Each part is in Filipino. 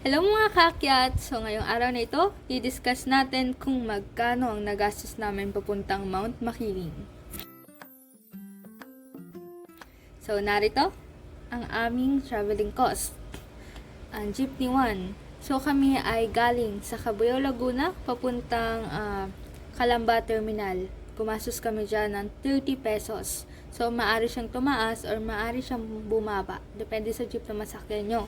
Hello mga kakyat! So ngayong araw na ito, i-discuss natin kung magkano ang nagastos namin papuntang Mount Makiling. So narito, ang aming traveling cost. Ang jeepney 1. So kami ay galing sa Cabuyao, Laguna, papuntang ah, Calamba Terminal. Gumastos kami dyan ng 30 pesos. So maari siyang tumaas or maari siyang bumaba. Depende sa jeep na masakyan nyo.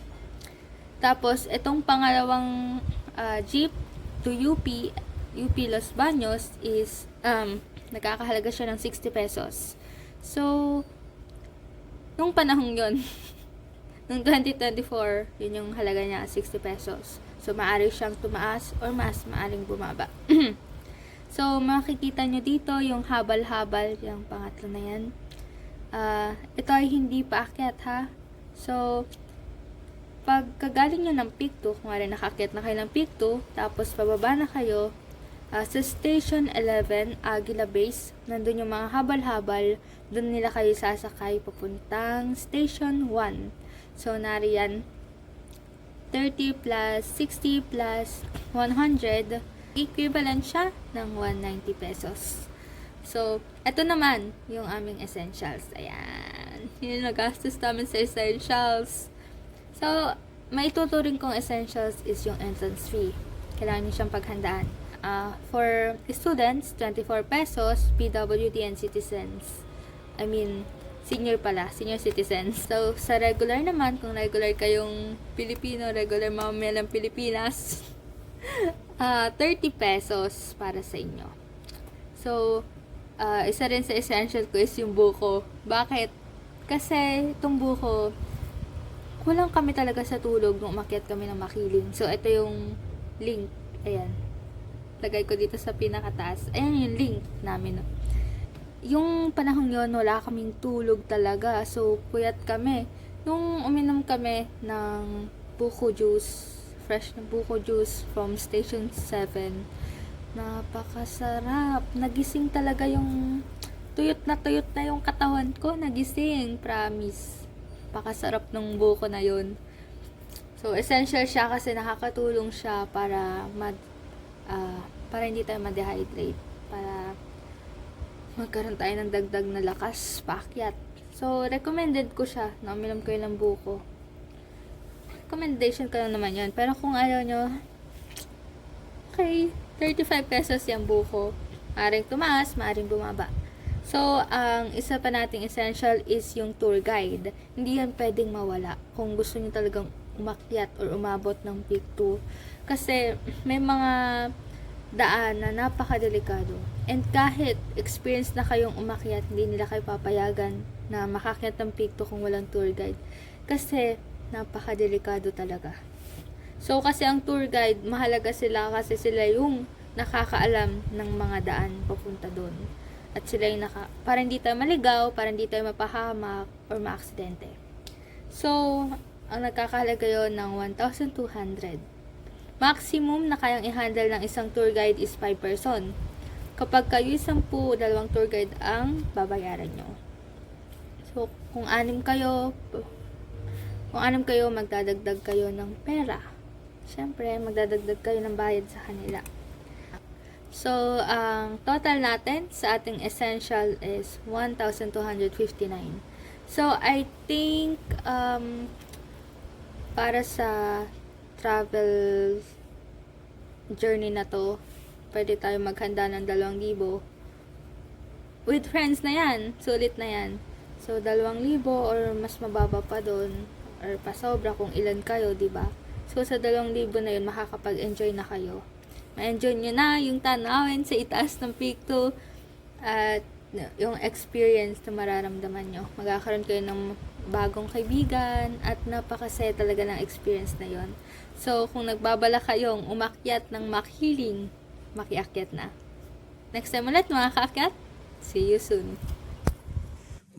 Tapos, itong pangalawang ah, jeep to UP, UP Los Baños is, um, nagkakahalaga siya ng 60 pesos. So, nung panahon yon nung 2024, yun yung halaga niya, 60 pesos. So, maaari siyang tumaas or mas maaring bumaba. so, makikita nyo dito yung habal-habal, yung pangatlo na yan. Ah, ito ay hindi paakyat ha. So, pag kagaling nyo ng peak 2, kung nga nakakit na kayo ng peak 2, tapos pababa na kayo, ah, sa Station 11, Aguila Base, nandun yung mga habal-habal, doon nila kayo sasakay papuntang Station 1. So, nariyan, 30 plus 60 plus 100, equivalent siya ng 190 pesos. So, eto naman yung aming essentials. Ayan. Yun yung nagastos namin sa essentials. So, may tuturing kong essentials is yung entrance fee. Kailangan nyo siyang paghandaan. Ah, for students, 24 pesos, PWD and citizens. I mean, senior pala, senior citizens. So, sa regular naman, kung regular kayong Pilipino, regular mamaya ng Pilipinas, ah 30 pesos para sa inyo. So, ah, isa rin sa essential ko is yung buko. Bakit? Kasi itong buko, kulang kami talaga sa tulog nung umakyat kami ng makiling. So, ito yung link. Ayan. Lagay ko dito sa pinakataas. Ayan yung link namin. Yung panahon yon wala kaming tulog talaga. So, puyat kami. Nung uminom kami ng buko juice, fresh na buko juice from Station 7, napakasarap. Nagising talaga yung tuyot na tuyot na yung katawan ko. Nagising, promise pakasarap ng buko na yun. So, essential siya kasi nakakatulong siya para mag, ah, para hindi tayo ma-dehydrate. Para magkaroon tayo ng dagdag na lakas, paakyat. So, recommended ko siya na uminom kayo ng buko. Recommendation ko lang naman yun. Pero kung ayaw nyo, okay, 35 pesos yung buko. Maaring tumaas, maaring bumaba. So, ang isa pa nating essential is yung tour guide. Hindi yan pwedeng mawala kung gusto niyo talagang umakyat or umabot ng peak 2. Kasi may mga daan na napakadelikado. And kahit experience na kayong umakyat, hindi nila kayo papayagan na makakyat ng peak 2 kung walang tour guide. Kasi napakadelikado talaga. So, kasi ang tour guide, mahalaga sila kasi sila yung nakakaalam ng mga daan papunta doon. At sila yung naka, para hindi tayo maligaw, para hindi tayo mapahamak or maaksidente. So, ang nagkakahalaga yon ng 1,200. Maximum na kayang i-handle ng isang tour guide is 5 person. Kapag kayo sampu, dalawang tour guide ang babayaran nyo. So, kung anim kayo, kung anim kayo, magdadagdag kayo ng pera. Siyempre, magdadagdag kayo ng bayad sa kanila. So, ang total natin sa ating essential is 1,259. So, I think, um, para sa travel journey na to, pwede tayo maghanda ng 2,000. With friends na yan, sulit na yan. So, 2,000 or mas mababa pa doon or pasobra kung ilan kayo, 'di ba? So, sa 2,000 na yun, makakapag-enjoy na kayo ma-enjoy nyo na yung tanawin sa itaas ng 2 at yung experience na mararamdaman nyo. Magkakaroon kayo ng bagong kaibigan at napakasaya talaga ng experience na yon. So, kung nagbabala kayong umakyat ng makiling, makiakyat na. Next time ulit mga kaakyat. See you soon.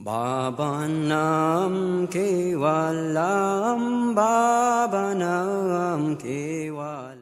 Babanam kevalam babanam kevalam